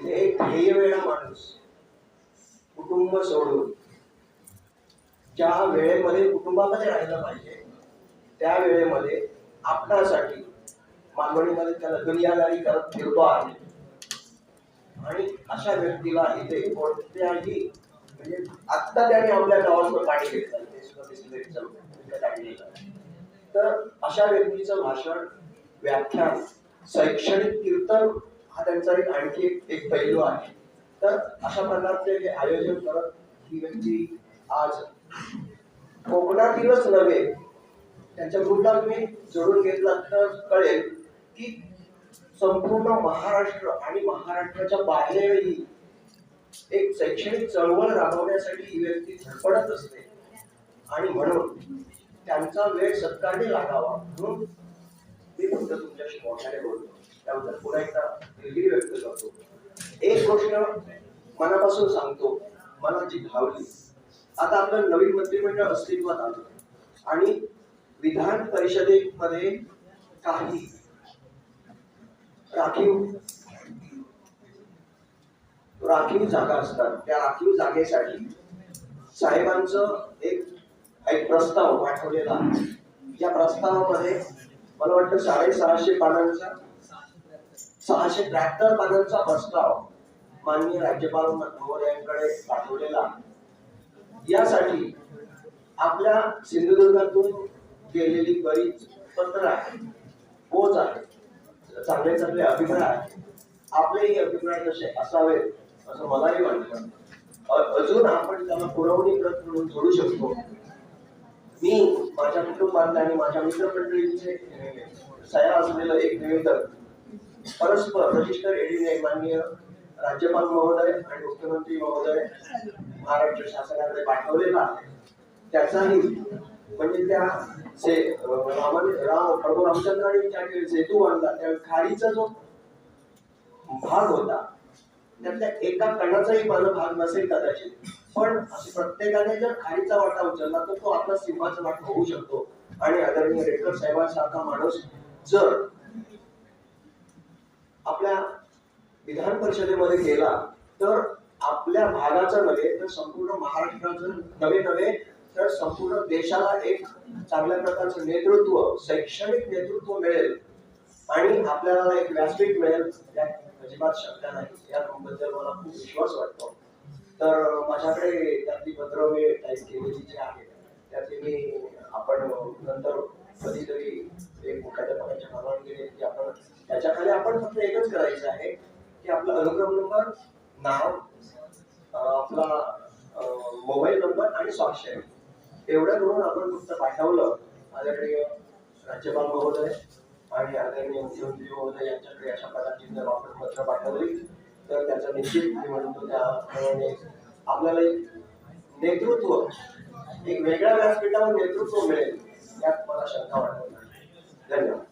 म्हणजे एक ध्येयवेळा माणूस. कुटुंब सोडून. ज्या वेळेमध्ये कुटुंबामध्ये राहिलं पाहिजे त्या वेळेमध्ये आपणासाठी मालवणीमध्ये त्याला दुनियादारी करत फिरतो आहे. आणि अशा व्यक्तीला इथे कोणत्याही म्हणजे आत्ता त्याने आपल्या गावाचं पाणी घेतलं ते सुद्धा तर अशा व्यक्तीचं भाषण व्याख्यान शैक्षणिक कीर्तन हा त्यांचा एक आणखी एक- पैलू आहे. तर अशा प्रकारचे हे आयोजन करत ही व्यक्ती आज कोकणातीलच नव्हे त्यांच्या मुद्दा तुम्ही जोडून घेतला तर कळेल की संपूर्ण महाराष्ट्र आणि महाराष्ट्राच्या बाहेरही एक शैक्षणिक चळवळ राबवण्यासाठी ही व्यक्ती धडपडत असते. आणि म्हणून त्यांचा वेळ सत्कारने लागावा म्हणून मी फक्त तुमच्याशी मोठ्याने बोलतो. त्याबद्दल पुन्हा एकदा दिलगिरी व्यक्त करतो. एक गोष्ट मनापासून सांगतो मला जी भावली. आता आपलं नवीन मंत्रिमंडळ अस्तित्वात आलं. आणि विधान परिषदेमध्ये काही राखीव राखीव जागा असतात. त्या राखीव जागेसाठी साहेबांचं एक एक प्रस्ताव पाठवलेला या प्रस्तावामध्ये मला वाटतं साडेसहाशे पानांचा सहाशे त्र्याहत्तर पानांचा प्रस्ताव माननीय राज्यपाल महोदयांकडे पाठवलेला. यासाठी आपल्या सिंधुदुर्गातून गेलेली बरीच पत्र आहे पोच आहे चांगले चांगले अभिप्राय आहेत. आपलेही अभिप्राय कसे असावेत असं मलाही वाटतं. अजून आपण त्याला पुरवणी प्रत म्हणून जोडू शकतो. मी माझ्या कुटुंबातल्या आणि माझ्या मित्रमंडळींचे सया असलेलं एक निवेदन परस्पर रजिस्टर एडीने माननीय राज्यपाल महोदय आणि मुख्यमंत्री महोदय महाराष्ट्र शासनाकडे पाठवलेला आहे. त्याचाही म्हणजे त्या से रामाने राम प्रभू रामचंद्राने ज्या सेतू बांधला त्यावेळी खाडीचा जो भाग होता त्यातल्या एका कणाचाही माझा भाग नसेल कदाचित. पण प्रत्येकाने जर खाडीचा वाटा उचलला तर तो आपला सिंहाचा वाटा होऊ शकतो. आणि आदरणीय रेडकर साहेबांसारखा माणूस जर आपल्या विधान परिषदेमध्ये गेला तर आपल्या भागाचं नव्हे तर संपूर्ण महाराष्ट्राचं नव्हे नव्हे तर संपूर्ण देशाला एक चांगल्या प्रकारचं नेतृत्व शैक्षणिक नेतृत्व मिळेल. आणि आपल्याला एक व्यासपीठ मिळेल अजिबात शंका नाही. याबद्दल मला खूप विश्वास वाटतो. तर माझ्याकडे त्यातली पत्र मी टाईप केलेली जी आहे त्यातली मी आपण नंतर कधीतरी एक मुख्याध्यापकाच्या परवानगी घेतली की आपण त्याच्याखाली आपण फक्त एकच करायचं आहे की आपला अनुक्रम नंबर नाव आपला मोबाईल नंबर आणि स्वाक्षर एवढं करून आपण फक्त पाठवलं. आदरणीय राज्यपाल महोदय आणि आदरणीय मुख्यमंत्री महोदय यांच्याकडे अशा प्रकारची जर आपण पत्र पाठवली तर त्याचा निश्चित मी म्हणतो त्याप्रमाणे आपल्याला एक नेतृत्व एक वेगळ्या व्यासपीठावर नेतृत्व मिळेल यात मला शंका वाटत नाही. धन्यवाद.